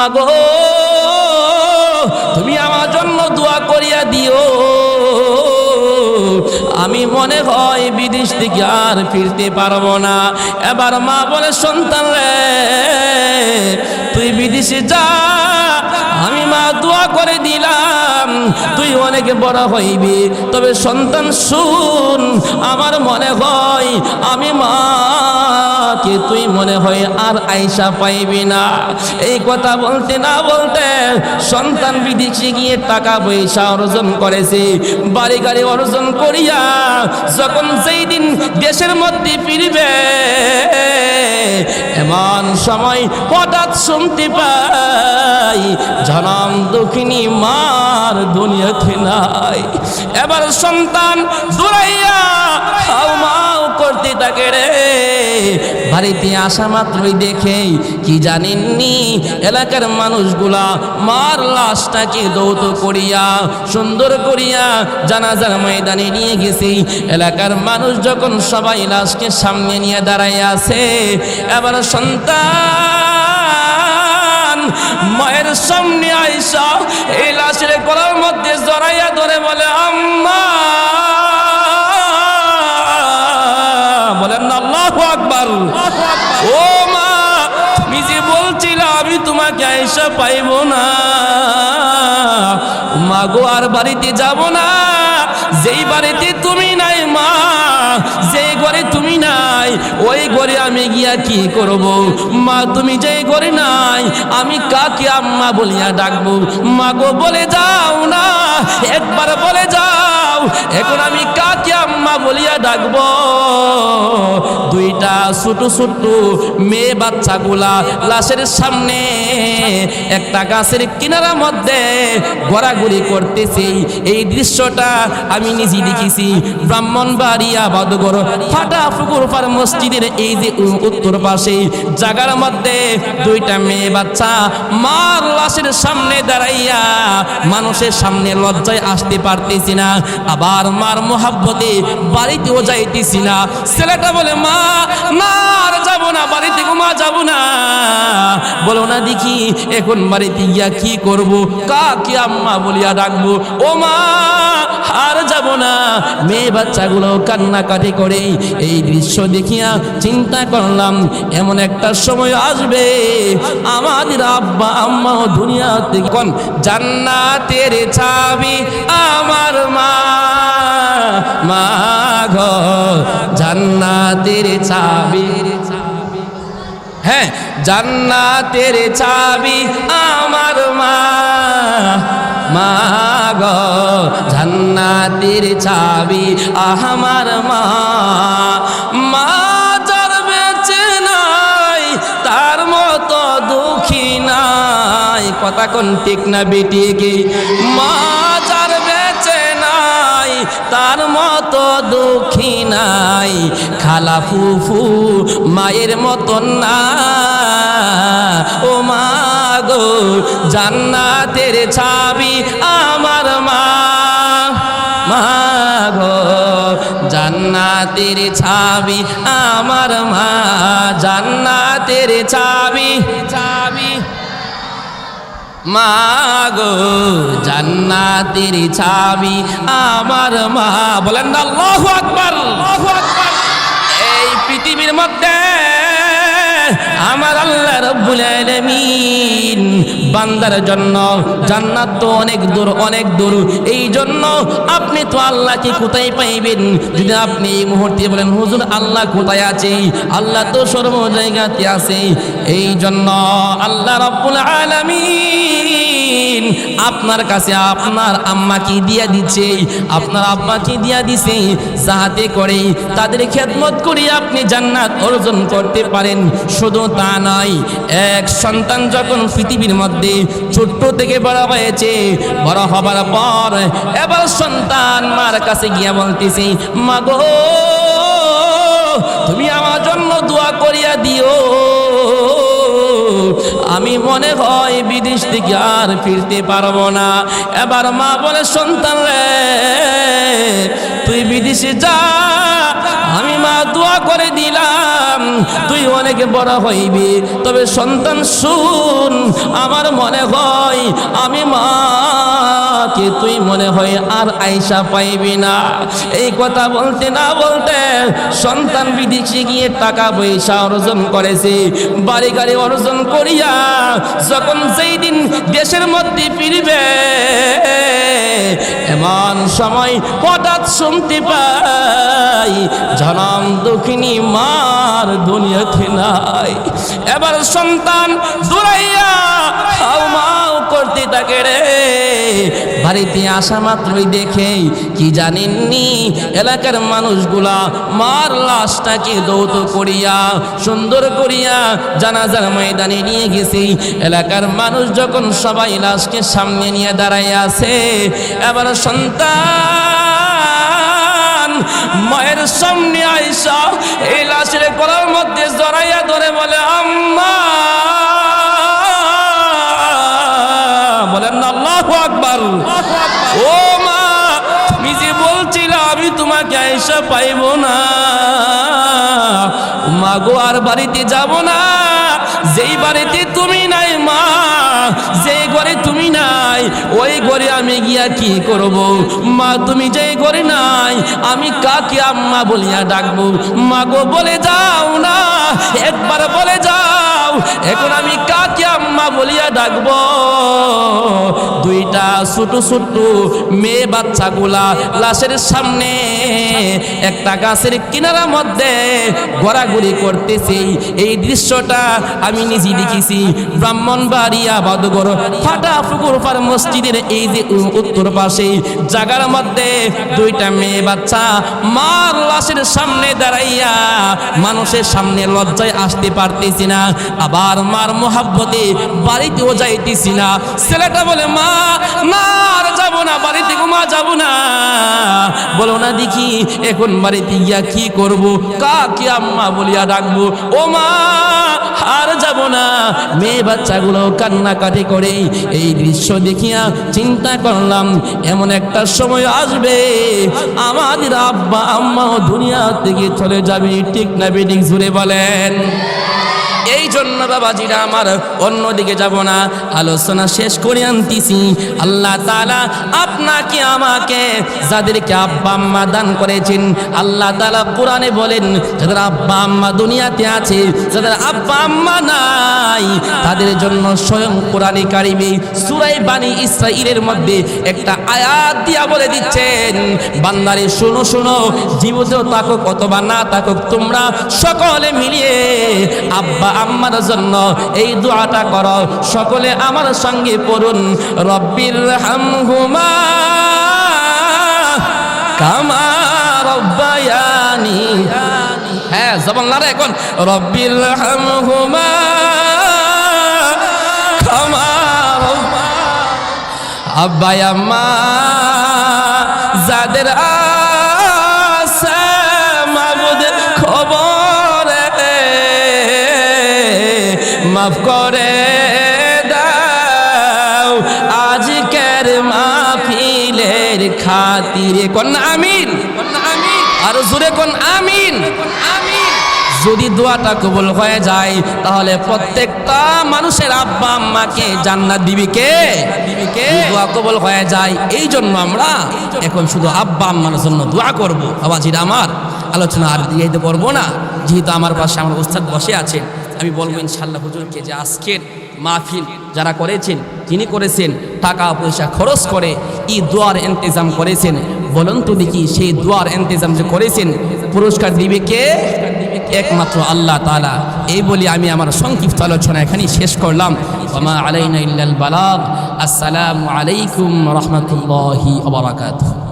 মাগো, তুমি আমার জন্য দোয়া করিয়া দিও। আমি মনে হয় বিদেশ থেকে আর ফিরতে পারব না। এবার মা বলে, সন্তান রে, তুই বিদেশে যা মা দোয়া করে দিলাম। তুই অনেক বড় হইবি, তবে সন্তান শুন, আমার মনে হয় আমি মাকে তুই মনে হয় আর আইসা পাইবি না। এই কথা বলতে না বলতে সন্তান বিদেশে গিয়ে টাকা পয়সা অর্জন করেছে বাড়ি গাড়ি অর্জন করিয়া যখন সেই দিন দেশের মধ্যে ফিরবে, এমন সময় হঠাৎ শুনতে পাই জনম দুঃখিনী মার দুনিয়াতে নাই। এবার সন্তান হাউ মাউ করতে থাকে রে। বাড়িতে আসা মাত্রই দেখে কি জানেননি? এলাকার মানুষগুলা মার লাশটাকে দৌত করিয়া, সুন্দর করিয়া জানাজার ময়দানে নিয়ে গেছি। এলাকার মানুষ যখন সবাই লাশকে সামনে নিয়ে দাঁড়াইয়া আছে, এবার সন্তান মায়ের সামনে আইসা এই লাশের গলার মধ্যে জড়াইয়া ধরে বলে, আম্মা। বলেন, আল্লাহু আকবার। ও মা তুমি যে বলছিলে আমি তোমাকে আইসা পাইবো না। মা গো, আর বাড়িতে যাব না। যেই বাড়িতে তুমি নাই মা যেই ঘরে তুমি নাই, ওই ঘরে আমি গিয়া কি করব? মা, তুমি যে ঘরে নাই, আমি কাকে আম্মা বলিয়া ডাকবো? মা গো, বলে যাও না, একবার বলে যাও। এখন আমি কাকে আম্মা বলিয়া ডাকবো? দুইটা ছোট ছোট মেয়ে বাচ্চাগুলা লাশের সামনে, একটা গাছের কিনারার মধ্যে ঘোরাঘুরি করতেছে। এই দৃশ্যটা আমি নিজে দেখেছি। ব্রাহ্মণবাড়িয়া বাদগর ফাটা ফুকুর পার মসজিদের এই যে উত্তর পাশে জায়গার মধ্যে দুইটা মেয়ে বাচ্চা মার লাশের সামনে দাঁড়াইয়া মানুষের সামনে লজ্জায় আসতে পারতেছি না। আবার মার মোহাব্বতে বাড়িতেও যাইতেছি না। ছেলেটা বলে, মা না আর যাব না, বাড়িতে মা যাব না। বলো না দেখি, এখন বাড়িতে গিয়া কি করব? কাকে আম্মা বলিয়া ডাকবো? ও মা, আর যাব না। মেয়ে বাচ্চাগুলো কান্নাকাটি করে। এই দৃশ্য দেখিয়া চিন্তা করলাম, এমন একটা সময় আসবে। আমাদের আব্বা, আম্মাও দুনিয়া থেকে জান্নাতের ছাবি আমার মা মা জান্নাতের চাবি। হ্যাঁ জান্নাতের চাবি আমার মা। মা জান্নাতের চাবি আমার মা। তার মতো দুঃখী নাই। কথা কোন ঠিক না বেটিকে মা তার মতো দুঃখী নাই। খালা ফুফু মায়ের মতন না। ও মা গো, জান্নাতের ছাবি আমার মা। মা গো, জান্নাতের ছাবি আমার মা। জান্নাতের ছাবি ছাবি। মাগো জান্নাতের ছাবি আমার মা বলেন আল্লাহু আকবার আল্লাহু আকবার। এই পৃথিবীর মধ্যে আমার আল্লাহ রব্বুল আলামিন বান্দার জন্য জান্নাত তো অনেক দূর অনেক দূর। এই জন্য আপনি তো আল্লাহকে কোথায় পাইবেন? যদি আপনি এই মুহূর্তে বলেন, হুজুর, আল্লাহ কোথায় আছে? আল্লাহ তো সর্ব জায়গাতে আছে। এই জন্য আল্লাহ রব্বুল আলামিন আপনার কাছে আপনার আম্মাকে দিয়া দিচ্ছে, আপনার আব্বাকে দিয়া দিছে, যাহাতে করে তাদের খেদমত করে আপনি জান্নাত অর্জন করতে পারেন। শুধু তা নয়। এক সন্তান যখন পৃথিবীর মধ্যে ছোট্ট থেকে বড় হয়েছে, বড় হবার পর এবার সন্তান মার কাছে গিয়া বলতেছে, মাগো, তুমি আমার জন্য দোয়া করিয়া দিও। আমি মনে হয় বিদেশ থেকে আর ফিরতে পারব না। এবার মা বলে, সন্তান রে, তুই বিদেশে যা। আমি মা দোয়া করে দিলাম। তুই অনেক বড় হইবি। তবে সন্তান শুন, আমার মনে হয় আমি মাকে তুই মনে হয় আর আয়সা পাইবি না। এই কথা বলতে না বলতে সন্তান বিদেশে গিয়ে টাকা পয়সা অর্জন করেছে। বাড়ি গাড়ি অর্জন করিয়া যখন সেই দিন দেশের মধ্যে ফিরবে, এমন সময় হঠাৎ শুনতে পাই। জনম দক্ষিণী মার দুনিয়াতে নাই। এবার সন্তান দৌড়াইয়া হাউ মাউ করতে থাকে রে। বাড়িতে আসা মাত্রই দেখে কি জানেননি? এলাকার মানুষগুলা মার লাশটাকে দৌত করিয়া, সুন্দর করিয়া জানাজার ময়দানে নিয়ে গেছি। এলাকার মানুষ যখন সবাই লাশকে সামনে নিয়ে দাঁড়াই আছে, এবার সন্তান মায়ের সামনে আইসা এই লাশের গলার মধ্যে জড়াইয়া ধরে বলে, আম্মা। বলেন না আল্লাহু আকবার। ও মা তুমি যে বলছিলে আমি তোমাকে আইসা পাইব না। মা গো, আর বাড়িতে যাব না। যেই বাড়িতে তুমি নাই মা, যেই ঘরে তুমি নাই, ওই ঘরে আমি গিয়া কি করব? মা, তুমি যে ঘরে নাই, আমি কাকে আম্মা বলিয়া ডাকবো? মা গো, বলে যাও না, একবার বলে যাও। এখন আমি কাকে আম্মা বলিয়া ডাকবো? দুইটা ছোট ছোট মেয়ে বাচ্চাগুলা লাশের সামনে, একটা গাছের কিনারার মধ্যে ঘোরাঘুরি করতেছে। এই দৃশ্যটা আমি নিজে দেখেছি। ব্রাহ্মণবাড়িয়া বাদগর ফাটা ফুকুর পার মসজিদের এই যে উত্তর পাশে জাগার মধ্যে দুইটা মেয়ে বাচ্চা মার লাশের সামনে দাঁড়াইয়া মানুষের সামনে লজ্জায় আসতে পারতেছি না। আবার মার মোহাব্বতে বাড়িতেও যাইতেছি না। ছেলেটা বলে, মা না আর যাব না, বাড়িতে মা যাব না। বলো না দেখি, এখন বাড়িতে গিয়া কি করব? কাকে আম্মা বলিয়া ডাকবো? ও মা, আর যাব না। মেয়ে বাচ্চাগুলো কান্নাকাটি করে এই দৃশ্য দেখিয়া চিন্তা করলাম, এমন একটা সময় আসবে, আমাদের আব্বা আম্মাও দুনিয়া থেকে চলে যাবে, ঠিক না বেডিং জুড়ে বলেন। এই জন্য বাবাজিরা আমার অন্যদিকে যাব না। আলোচনা শেষ করে আনতেছি। আল্লাহ তাআলা আপনাকে, আমাকে যাদেরকে আব্বা আম্মা দান করেছেন, আল্লাহ তাআলা কোরআনে বলেন, যাদের আব্বা আম্মা দুনিয়াতে আছে, যাদের আব্বা আম্মা নাই, তাদের জন্য স্বয়ং কোরআনে কারিমে সুরাই বানি ইসরাইলের মধ্যে একটা আয়াত দিয়া বলে দিচ্ছেন, বান্দারে শোনো শোনো, জীবিত থাকুক অথবা না থাকুক, তোমরা সকলে মিলিয়ে আব্বা আম্মার জন্য এই দোয়াটা করো। সকলে আমার সঙ্গে পড়ুন। রব্বির হামহুমা কামা রব্বায়ানি। হ্যাঁ জবান লারে এখন। রব্বির হামহুমা কামা রব্বা আব্বা আম্মা, যাদের আছে মাফ করে দাও আজকের মাহফিলের খাতিরে। কোন আমিন আর জোরে কোন আমিন, যদি দোয়াটা কবুল হয়ে যায়, তাহলে প্রত্যেকটা মানুষের আব্বা আম্মাকে জান্নাত দিবি কে? দোয়া কবুল হয়ে যায়, এই জন্য আমরা এখন শুধু আব্বা আম্মার জন্য দোয়া করব। আবাজির আমার, আলোচনা আর দিয়ে পারব না। যেহেতু আমার পাশে আমার উস্তাদ বসে আছেন আমি বলব ইনশাল্লাহ হুজুরকে যে আজকের মাহফিল যারা করেছেন, যিনি করেছেন টাকা পয়সা খরচ করে ই দোয়ার ইন্তজাম করেছেন। বলুন তো দেখি, সেই দোয়ার ইন্তজাম যে করেছেন, পুরস্কার দিবে কে? একমাত্র আল্লাহ তালা এই বলি আমি আমার সংক্ষিপ্ত আলোচনা এখানেই শেষ করলাম। ওমা আলাইনা ইল্লাল বালাগ। আসসালামু আলাইকুম রহমতুল্লাহি ওবরাকাতুহু